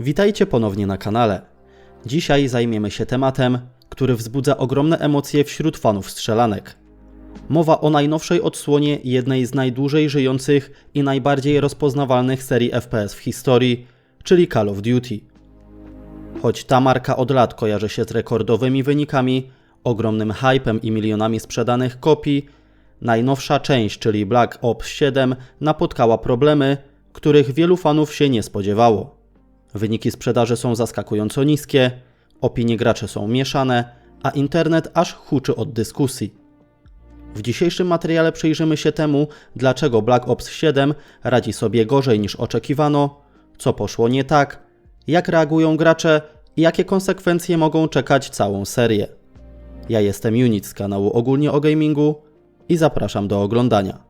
Witajcie ponownie na kanale. Dzisiaj zajmiemy się tematem, który wzbudza ogromne emocje wśród fanów strzelanek. Mowa o najnowszej odsłonie jednej z najdłużej żyjących i najbardziej rozpoznawalnych serii FPS w historii, czyli Call of Duty. Choć ta marka od lat kojarzy się z rekordowymi wynikami, ogromnym hypem i milionami sprzedanych kopii, najnowsza część, czyli Black Ops 7, napotkała problemy, których wielu fanów się nie spodziewało. Wyniki sprzedaży są zaskakująco niskie, opinie graczy są mieszane, a internet aż huczy od dyskusji. W dzisiejszym materiale przyjrzymy się temu, dlaczego Black Ops 7 radzi sobie gorzej niż oczekiwano, co poszło nie tak, jak reagują gracze i jakie konsekwencje mogą czekać całą serię. Ja jestem Unit z kanału Ogólnie o Gamingu i zapraszam do oglądania.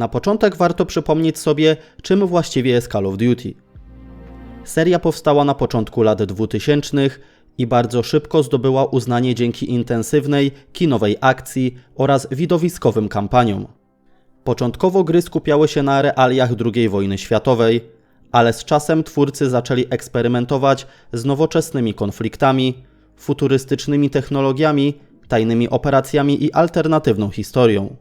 Na początek warto przypomnieć sobie, czym właściwie jest Call of Duty. Seria powstała na początku lat 2000 i bardzo szybko zdobyła uznanie dzięki intensywnej, kinowej akcji oraz widowiskowym kampaniom. Początkowo gry skupiały się na realiach II wojny światowej, ale z czasem twórcy zaczęli eksperymentować z nowoczesnymi konfliktami, futurystycznymi technologiami, tajnymi operacjami i alternatywną historią.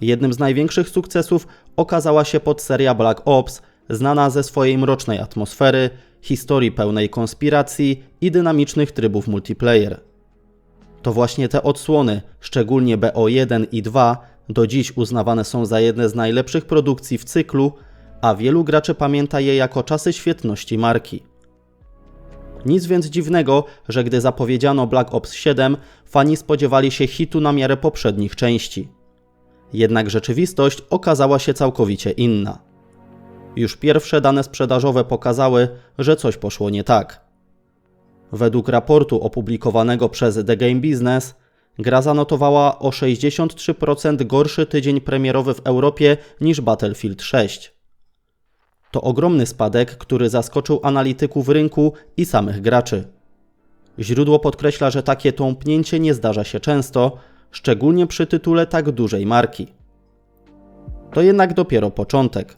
Jednym z największych sukcesów okazała się podseria Black Ops, znana ze swojej mrocznej atmosfery, historii pełnej konspiracji i dynamicznych trybów multiplayer. To właśnie te odsłony, szczególnie BO1 i 2, do dziś uznawane są za jedne z najlepszych produkcji w cyklu, a wielu graczy pamięta je jako czasy świetności marki. Nic więc dziwnego, że gdy zapowiedziano Black Ops 7, fani spodziewali się hitu na miarę poprzednich części. Jednak rzeczywistość okazała się całkowicie inna. Już pierwsze dane sprzedażowe pokazały, że coś poszło nie tak. Według raportu opublikowanego przez The Game Business, gra zanotowała o 63% gorszy tydzień premierowy w Europie niż Battlefield 6. To ogromny spadek, który zaskoczył analityków rynku i samych graczy. Źródło podkreśla, że takie tąpnięcie nie zdarza się często, szczególnie przy tytule tak dużej marki. To jednak dopiero początek.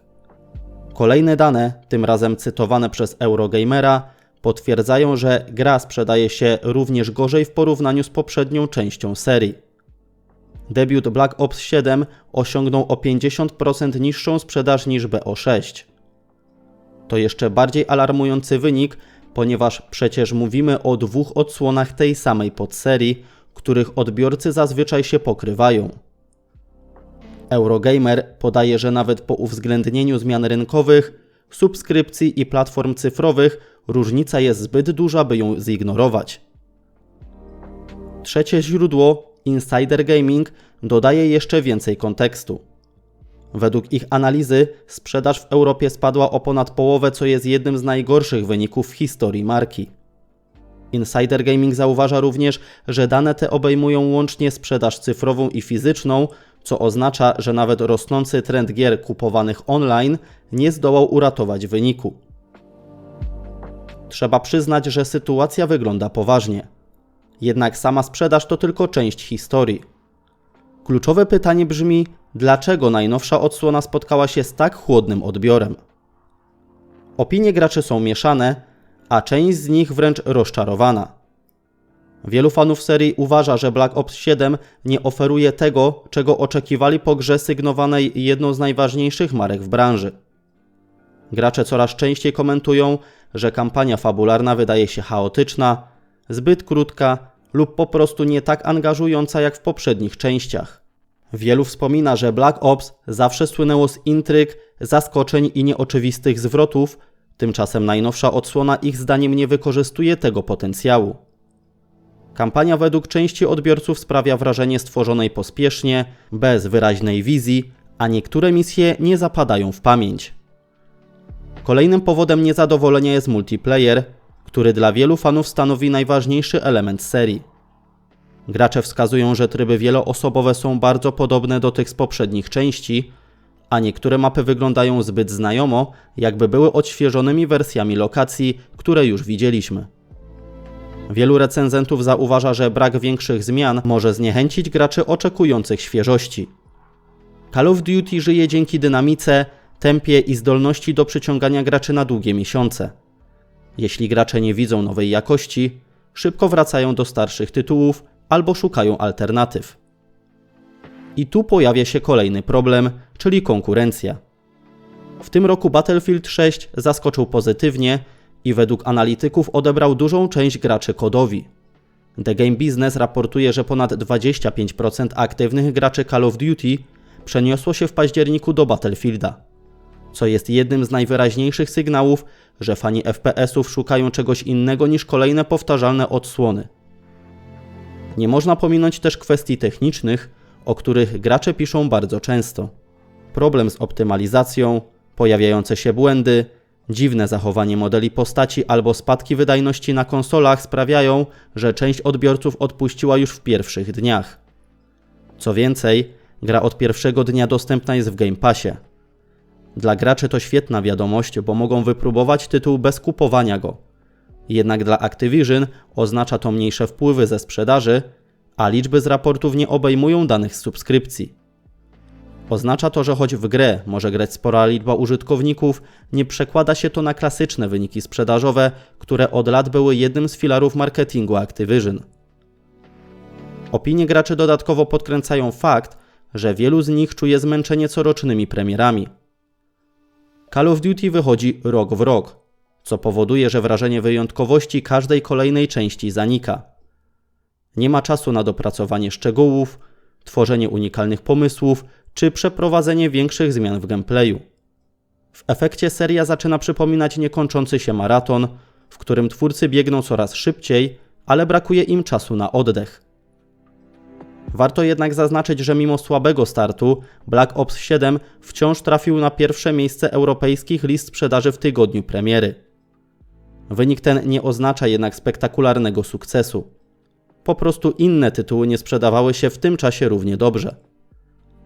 Kolejne dane, tym razem cytowane przez Eurogamera, potwierdzają, że gra sprzedaje się również gorzej w porównaniu z poprzednią częścią serii. Debiut Black Ops 7 osiągnął o 50% niższą sprzedaż niż BO6. To jeszcze bardziej alarmujący wynik, ponieważ przecież mówimy o dwóch odsłonach tej samej podserii, których odbiorcy zazwyczaj się pokrywają. Eurogamer podaje, że nawet po uwzględnieniu zmian rynkowych, subskrypcji i platform cyfrowych różnica jest zbyt duża, by ją zignorować. Trzecie źródło, Insider Gaming, dodaje jeszcze więcej kontekstu. Według ich analizy sprzedaż w Europie spadła o ponad połowę, co jest jednym z najgorszych wyników w historii marki. Insider Gaming zauważa również, że dane te obejmują łącznie sprzedaż cyfrową i fizyczną, co oznacza, że nawet rosnący trend gier kupowanych online nie zdołał uratować wyniku. Trzeba przyznać, że sytuacja wygląda poważnie. Jednak sama sprzedaż to tylko część historii. Kluczowe pytanie brzmi, dlaczego najnowsza odsłona spotkała się z tak chłodnym odbiorem? Opinie graczy są mieszane, a część z nich wręcz rozczarowana. Wielu fanów serii uważa, że Black Ops 7 nie oferuje tego, czego oczekiwali po grze sygnowanej jedną z najważniejszych marek w branży. Gracze coraz częściej komentują, że kampania fabularna wydaje się chaotyczna, zbyt krótka lub po prostu nie tak angażująca jak w poprzednich częściach. Wielu wspomina, że Black Ops zawsze słynęło z intryg, zaskoczeń i nieoczywistych zwrotów, tymczasem najnowsza odsłona ich zdaniem nie wykorzystuje tego potencjału. Kampania według części odbiorców sprawia wrażenie stworzonej pospiesznie, bez wyraźnej wizji, a niektóre misje nie zapadają w pamięć. Kolejnym powodem niezadowolenia jest multiplayer, który dla wielu fanów stanowi najważniejszy element serii. Gracze wskazują, że tryby wieloosobowe są bardzo podobne do tych z poprzednich części, a niektóre mapy wyglądają zbyt znajomo, jakby były odświeżonymi wersjami lokacji, które już widzieliśmy. Wielu recenzentów zauważa, że brak większych zmian może zniechęcić graczy oczekujących świeżości. Call of Duty żyje dzięki dynamice, tempie i zdolności do przyciągania graczy na długie miesiące. Jeśli gracze nie widzą nowej jakości, szybko wracają do starszych tytułów albo szukają alternatyw. I tu pojawia się kolejny problem, czyli konkurencja. W tym roku Battlefield 6 zaskoczył pozytywnie i według analityków odebrał dużą część graczy kodowi. The Game Business raportuje, że ponad 25% aktywnych graczy Call of Duty przeniosło się w październiku do Battlefielda, co jest jednym z najwyraźniejszych sygnałów, że fani FPS-ów szukają czegoś innego niż kolejne powtarzalne odsłony. Nie można pominąć też kwestii technicznych, o których gracze piszą bardzo często. Problem z optymalizacją, pojawiające się błędy, dziwne zachowanie modeli postaci albo spadki wydajności na konsolach sprawiają, że część odbiorców odpuściła już w pierwszych dniach. Co więcej, gra od pierwszego dnia dostępna jest w Game Passie. Dla graczy to świetna wiadomość, bo mogą wypróbować tytuł bez kupowania go. Jednak dla Activision oznacza to mniejsze wpływy ze sprzedaży, a liczby z raportów nie obejmują danych z subskrypcji. Oznacza to, że choć w grę może grać spora liczba użytkowników, nie przekłada się to na klasyczne wyniki sprzedażowe, które od lat były jednym z filarów marketingu Activision. Opinie graczy dodatkowo podkręcają fakt, że wielu z nich czuje zmęczenie corocznymi premierami. Call of Duty wychodzi rok w rok, co powoduje, że wrażenie wyjątkowości każdej kolejnej części zanika. Nie ma czasu na dopracowanie szczegółów, tworzenie unikalnych pomysłów czy przeprowadzenie większych zmian w gameplayu. W efekcie seria zaczyna przypominać niekończący się maraton, w którym twórcy biegną coraz szybciej, ale brakuje im czasu na oddech. Warto jednak zaznaczyć, że mimo słabego startu, Black Ops 7 wciąż trafił na pierwsze miejsce europejskich list sprzedaży w tygodniu premiery. Wynik ten nie oznacza jednak spektakularnego sukcesu. Po prostu inne tytuły nie sprzedawały się w tym czasie równie dobrze.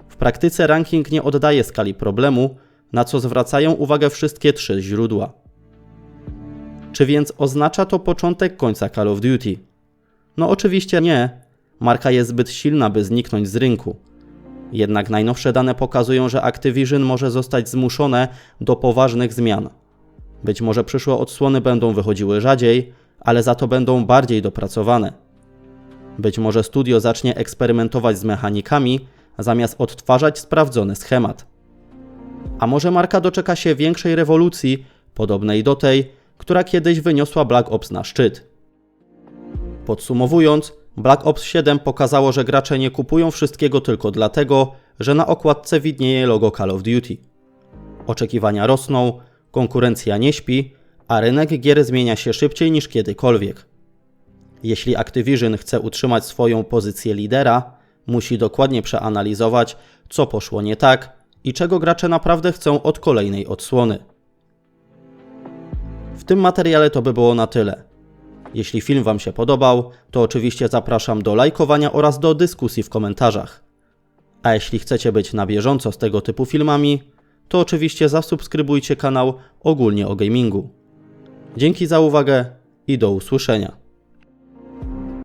W praktyce ranking nie oddaje skali problemu, na co zwracają uwagę wszystkie trzy źródła. Czy więc oznacza to początek końca Call of Duty? No oczywiście nie. Marka jest zbyt silna, by zniknąć z rynku. Jednak najnowsze dane pokazują, że Activision może zostać zmuszone do poważnych zmian. Być może przyszłe odsłony będą wychodziły rzadziej, ale za to będą bardziej dopracowane. Być może studio zacznie eksperymentować z mechanikami, zamiast odtwarzać sprawdzony schemat. A może marka doczeka się większej rewolucji, podobnej do tej, która kiedyś wyniosła Black Ops na szczyt. Podsumowując, Black Ops 7 pokazało, że gracze nie kupują wszystkiego tylko dlatego, że na okładce widnieje logo Call of Duty. Oczekiwania rosną, konkurencja nie śpi, a rynek gier zmienia się szybciej niż kiedykolwiek. Jeśli Activision chce utrzymać swoją pozycję lidera, musi dokładnie przeanalizować, co poszło nie tak i czego gracze naprawdę chcą od kolejnej odsłony. W tym materiale to by było na tyle. Jeśli film Wam się podobał, to oczywiście zapraszam do lajkowania oraz do dyskusji w komentarzach. A jeśli chcecie być na bieżąco z tego typu filmami, to oczywiście zasubskrybujcie kanał ogólnie o gamingu. Dzięki za uwagę i do usłyszenia.